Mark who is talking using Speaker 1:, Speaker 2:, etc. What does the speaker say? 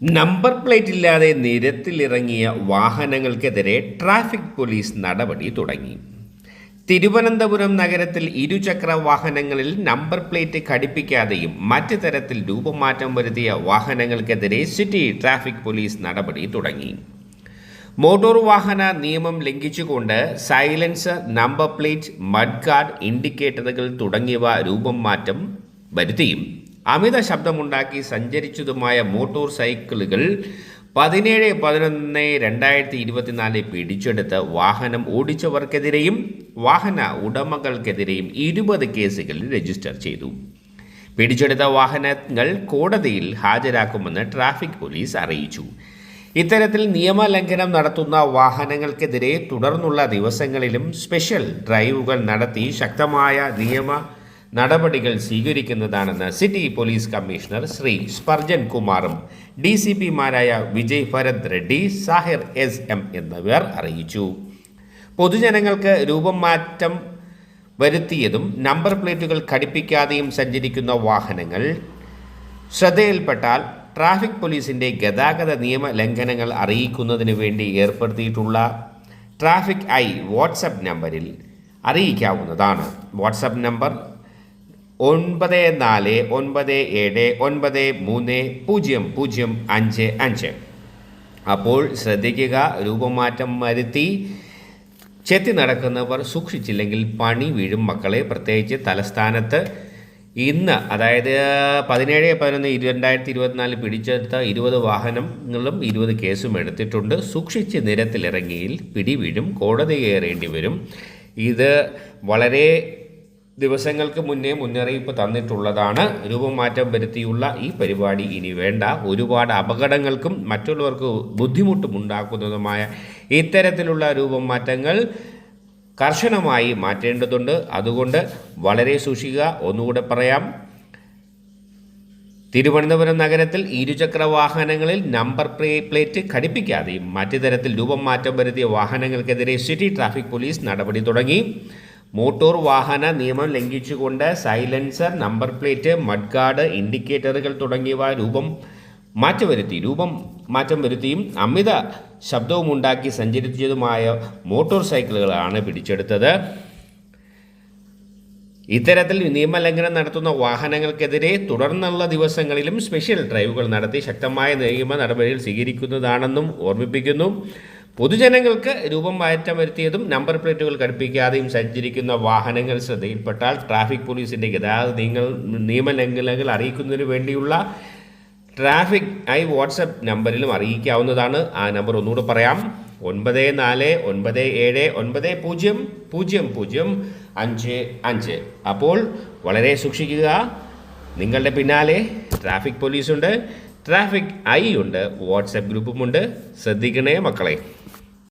Speaker 1: Number plate ഇല്ലാതെ നിരത്തിലിറങ്ങിയ വാഹനങ്ങൾക്കെതിരെ traffic police നടപടി തുടങ്ങി. തിരുവനന്തപുരം നഗരത്തിൽ ഇരുചക്ര വാഹനങ്ങളിൽ നമ്പർ പ്ലേറ്റ് ഘടിപ്പിക്കാതെയും മറ്റ് തരത്തിൽ രൂപമാറ്റം വരുത്തിയ വാഹനങ്ങൾക്കെതിരെ സിറ്റി ട്രാഫിക് പോലീസ് നടപടി തുടങ്ങി. മോട്ടോർ വാഹന നിയമം ലംഘിച്ചുകൊണ്ട് silencer number plate mudguard ഇൻഡിക്കേറ്ററുകൾ തുടങ്ങിയവ രൂപം മാറ്റം വരുത്തിയും. അമിത ശബ്ദമുണ്ടാക്കി സഞ്ചരിച്ചതുമായ മോട്ടോർ സൈക്കിളുകൾ പതിനേഴ് പതിനൊന്ന് രണ്ടായിരത്തി ഇരുപത്തിനാലിൽ പിടിച്ചെടുത്ത് വാഹനം ഓടിച്ചവർക്കെതിരെയും വാഹന ഉടമകൾക്കെതിരെയും ഇരുപത് കേസുകൾ രജിസ്റ്റർ ചെയ്തു. പിടിച്ചെടുത്ത വാഹനങ്ങൾ കോടതിയിൽ ഹാജരാക്കുമെന്ന് ട്രാഫിക് പോലീസ് അറിയിച്ചു. ഇത്തരത്തിൽ നിയമലംഘനം നടത്തുന്ന വാഹനങ്ങൾക്കെതിരെ തുടർന്നുള്ള ദിവസങ്ങളിലും സ്പെഷ്യൽ ഡ്രൈവുകൾ നടത്തി ശക്തമായ നിയമ നടപടികൾ സ്വീകരിക്കുന്നതാണെന്ന് city police commissioner Shri Spurgeon കുമാറും ഡി സി പിമാരായ വിജയ് ഭരത് റെഡ്ഡി സാഹിർ എസ് എം എന്നിവർ അറിയിച്ചു. പൊതുജനങ്ങൾക്ക് രൂപം മാറ്റം വരുത്തിയതും നമ്പർ പ്ലേറ്റുകൾ ഘടിപ്പിക്കാതെയും സഞ്ചരിക്കുന്ന വാഹനങ്ങൾ. ശ്രദ്ധയിൽപ്പെട്ടാൽ ട്രാഫിക് പോലീസിന്റെ ഗതാഗത നിയമ ലംഘനങ്ങൾ അറിയിക്കുന്നതിന് വേണ്ടി ഏർപ്പെടുത്തിയിട്ടുള്ള ട്രാഫിക് ഐ വാട്സപ്പ് നമ്പറിൽ അറിയിക്കാവുന്നതാണ്. വാട്സപ്പ് നമ്പർ ഒൻപത് നാല് ഒൻപത് ഏഴ് ഒൻപത് മൂന്ന് പൂജ്യം പൂജ്യം അഞ്ച് അഞ്ച്. അപ്പോൾ ശ്രദ്ധിക്കുക രൂപമാറ്റം വരുത്തി. ചെത്തി നടക്കുന്നവർ സൂക്ഷിച്ചില്ലെങ്കിൽ പണി വീഴും. മക്കളെ പ്രത്യേകിച്ച് തലസ്ഥാനത്ത് ഇന്ന് അതായത് പതിനേഴ് പതിനൊന്ന് രണ്ടായിരത്തി ഇരുപത്തിനാലിൽ പിടിച്ചെടുത്ത ഇരുപത് വാഹനങ്ങളും ഇരുപത് കേസും എടുത്തിട്ടുണ്ട്. സൂക്ഷിച്ച് നിരത്തിലിറങ്ങിയിൽ പിടി വീഴും കോടതി കയറേണ്ടി വരും. ഇത് വളരെ ദിവസങ്ങൾക്ക് മുന്നേ മുന്നറിയിപ്പ് തന്നിട്ടുള്ളതാണ്. രൂപമാറ്റം വരുത്തിയുള്ള ഈ പരിപാടി ഇനി വേണ്ട. ഒരുപാട് അപകടങ്ങൾക്കും മറ്റുള്ളവർക്ക് ബുദ്ധിമുട്ടും ഉണ്ടാക്കുന്നതുമായ ഇത്തരത്തിലുള്ള രൂപം മാറ്റങ്ങൾ കർശനമായി മാറ്റേണ്ടതുണ്ട്. അതുകൊണ്ട് വളരെ സൂക്ഷിക്കുക. ഒന്നുകൂടെ പറയാം. തിരുവനന്തപുരം നഗരത്തിൽ ഇരുചക്ര വാഹനങ്ങളിൽ നമ്പർ പ്ലേ- പ്ലേറ്റ് ഘടിപ്പിക്കാതെയും മറ്റു തരത്തിൽ രൂപം മാറ്റം വരുത്തിയ വാഹനങ്ങൾക്കെതിരെ സിറ്റി ട്രാഫിക് പോലീസ് നടപടി തുടങ്ങി. മോട്ടോർ വാഹന നിയമം ലംഘിച്ചുകൊണ്ട് സൈലൻസർ നമ്പർ പ്ലേറ്റ് മഡ്ഗാർഡ് ഇൻഡിക്കേറ്ററുകൾ തുടങ്ങിയവ രൂപം മാറ്റം വരുത്തി രൂപം മാറ്റം വരുത്തിയും അമിത ശബ്ദവും ഉണ്ടാക്കി സഞ്ചരിച്ചതുമായ മോട്ടോർ സൈക്കിളുകളാണ് പിടിച്ചെടുത്തത്. ഇത്തരത്തിൽ നിയമലംഘനം നടത്തുന്ന വാഹനങ്ങൾക്കെതിരെ തുടർന്നുള്ള ദിവസങ്ങളിലും സ്പെഷ്യൽ ഡ്രൈവുകൾ നടത്തി ശക്തമായ നിയമ നടപടികൾ സ്വീകരിക്കുന്നതാണെന്നും ഓർമ്മിപ്പിക്കുന്നു. പൊതുജനങ്ങൾക്ക് രൂപം മാറ്റം വരുത്തിയതും നമ്പർ പ്ലേറ്റുകൾ ഘടിപ്പിക്കാതെയും സഞ്ചരിക്കുന്ന വാഹനങ്ങൾ ശ്രദ്ധയിൽപ്പെട്ടാൽ ട്രാഫിക് പോലീസിന്റെ ഗതാഗത നിങ്ങൾ നിയമലംഘനങ്ങൾ അറിയിക്കുന്നതിന് വേണ്ടിയുള്ള ട്രാഫിക് ഐ വാട്സപ്പ് നമ്പറിലും അറിയിക്കാവുന്നതാണ്. ആ നമ്പർ ഒന്നുകൂടെ പറയാം. ഒൻപത് നാല് ഒൻപത് ഏഴ് ഒൻപത് പൂജ്യം പൂജ്യം പൂജ്യം അഞ്ച് അഞ്ച്. അപ്പോൾ വളരെ സൂക്ഷിക്കുക. നിങ്ങളുടെ പിന്നാലെ ട്രാഫിക് പോലീസുണ്ട് ട്രാഫിക് ഐ ഉണ്ട് വാട്സപ്പ് ഗ്രൂപ്പുമുണ്ട് ശ്രദ്ധിക്കണേ മക്കളെ.